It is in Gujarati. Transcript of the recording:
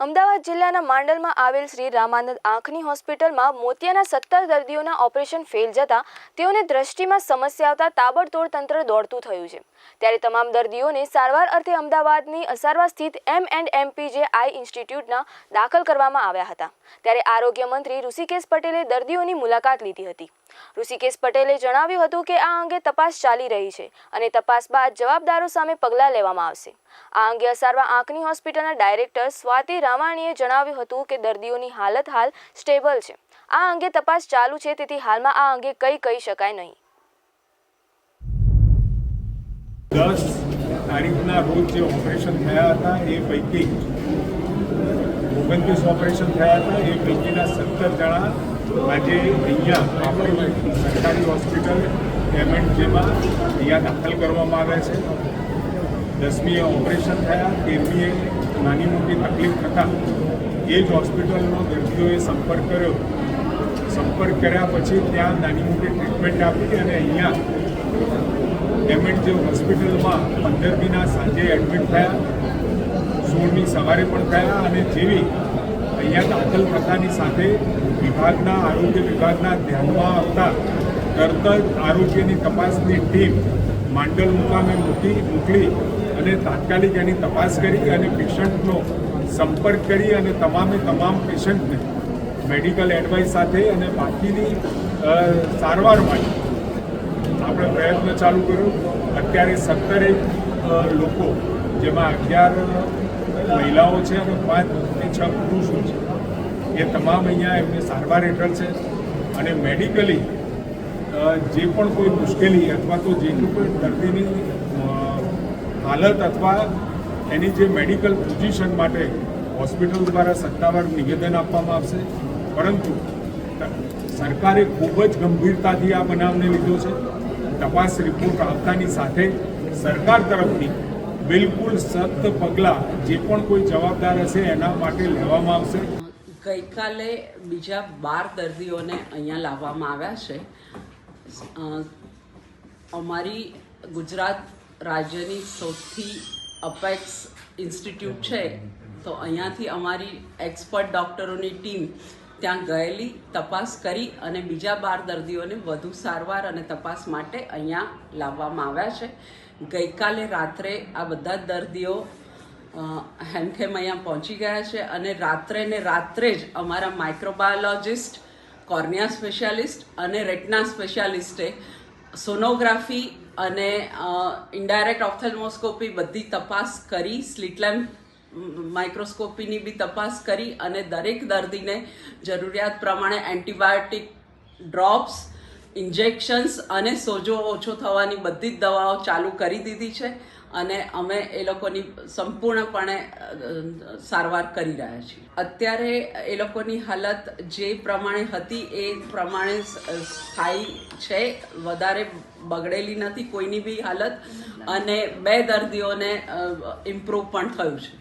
અમદાવાદ જિલ્લાના માંડલમાં આવેલ શ્રી રામાનંદ આંખની હોસ્પિટલમાં મોતિયાના સત્તર દર્દીઓના ઓપરેશન ફેલ જતા તેઓને દ્રષ્ટિમાં સમસ્યા આવતા તાબડતોડ તંત્ર દોડતું થયું છે. ત્યારે તમામ દર્દીઓને સારવાર અર્થે અમદાવાદની અસારવા સ્થિત એમ એન્ડ એમપીજે આઈ ઇન્સ્ટિટ્યૂટના દાખલ કરવામાં આવ્યા હતા. ત્યારે આરોગ્ય મંત્રી ઋષિકેશ પટેલે દર્દીઓની મુલાકાત લીધી હતી. ઋષિકેશ પટેલે જણાવ્યું હતું કે આ અંગે તપાસ ચાલી રહી છે અને તપાસ બાદ જવાબદારો સામે પગલાં લેવામાં આવશે. આ અંગે અસારવા આંખની હોસ્પિટલના ડાયરેક્ટર સ્વાતિ રામાણીએ જણાવ્યું હતું કે દર્દીઓની હાલત હાલ સ્ટેબલ છે. આ અંગે તપાસ ચાલુ છે, તેથી હાલમાં આ અંગે કંઈ કહી શકાય નહીં. દસ તારીખના રોજ જે ઓપરેશન થયા હતા, એ પૈકી ઓગણત્રીસ ઓપરેશન થયા હતા, એ પૈકીના સત્તર જણા આજે અહીંયા આપણી સરકારી હોસ્પિટલ એમએનજીમાં અહીંયા દાખલ કરવામાં આવ્યા છે. દસમીએ ઓપરેશન થયા તેરમીએ નાની મોટી તકલીફ થતાં એ જ હોસ્પિટલનો દર્દીઓએ સંપર્ક કર્યો. સંપર્ક કર્યા પછી ત્યાં નાની મોટી ટ્રીટમેન્ટ આપી અને અહીંયા એડમિટ જે હોસ્પિટલમાં પંદરમીના સાંજે એડમિટ થયા. સોળમી સવારે પણ થયા અને જેવી અહીંયા દાખલ થતાની સાથે વિભાગના આરોગ્ય વિભાગના ધ્યાનમાં આવતા તરત જ આરોગ્યની તપાસની ટીમ માંડલ મુકામે મૂકી, મોકલી અને તાત્કાલિક એની તપાસ કરી અને પેશન્ટનો સંપર્ક કરી અને તમામે તમામ પેશન્ટને મેડિકલ એડવાઇસ સાથે અને બાકીની સારવાર માટે આપણે પ્રયત્ન ચાલુ કર્યો. અત્યારે સત્તરે લોકો, જેમાં અગિયાર મહિલાઓ છે અને પાંચ કે છ પુરુષો છે. એ તમામ અહીંયા એમની સારવાર હેઠળ છે. અને મેડિકલી જે પણ કોઈ મુશ્કેલી અથવા તો જે કોઈ દર્દીની હાલત અથવા એની જે મેડિકલ પોઝિશન માટે હોસ્પિટલ દ્વારા સત્તાવાર નિવેદન આપવામાં આવશે. પરંતુ, સરકારે ખૂબ જ ગંભીરતાથી આ બનાવને લીધો છે. તપાસ રિપોર્ટ આવતાની સાથે સરકાર તરફથી બિલકુલ સખ્ત પગલાં જે પણ કોઈ જવાબદાર હશે એના માટે લેવામાં આવશે. ગઈકાલે બીજા બાર દર્દીઓને અહીંયા લાવવામાં આવ્યા છે. અમારી ગુજરાત રાજ્યની સૌથી અપેક્સ ઇન્સ્ટિટ્યૂટ છે. તો અહીંયાથી અમારી એક્સપર્ટ ડૉક્ટરોની ટીમ ત્યાં ગયેલી, તપાસ કરી અને બીજા બાર દર્દીઓને વધુ સારવાર અને તપાસ માટે અહીંયા લાવવામાં આવ્યા છે. ગઈકાલે રાત્રે આ બધા જ દર્દીઓ હેમખેમ અહીંયા પહોંચી ગયા છે અને રાત્રે ને રાત્રે જ અમારા માઇક્રોબાયોલોજિસ્ટ કોર્નિયા સ્પેશિયાલિસ્ટ અને રેટના સ્પેશિયાલિસ્ટે સોનોગ્રાફી અને ઇન્ડાયરેક્ટ ઓપ્થેલ્મોસ્કોપી બધી તપાસ કરી સ્લીટલેમ્પ માઇક્રોસ્કોપીની બી તપાસ કરી અને દરેક દર્દીને જરૂરિયાત પ્રમાણે એન્ટીબાયોટિક ડ્રોપ્સ, ઇન્જેક્શન્સ અને સોજો ઓછો થવાની બધી જ દવાઓ ચાલુ કરી દીધી છે અને અમે એ લોકોની સંપૂર્ણપણે સારવાર કરી રહ્યા છીએ. અત્યારે એ લોકોની હાલત જે પ્રમાણે હતી એ પ્રમાણે સ્થાયી છે. વધારે બગડેલી નથી કોઈની બી હાલત અને બે દર્દીઓને ઇમ્પ્રૂવ પણ થયું છે.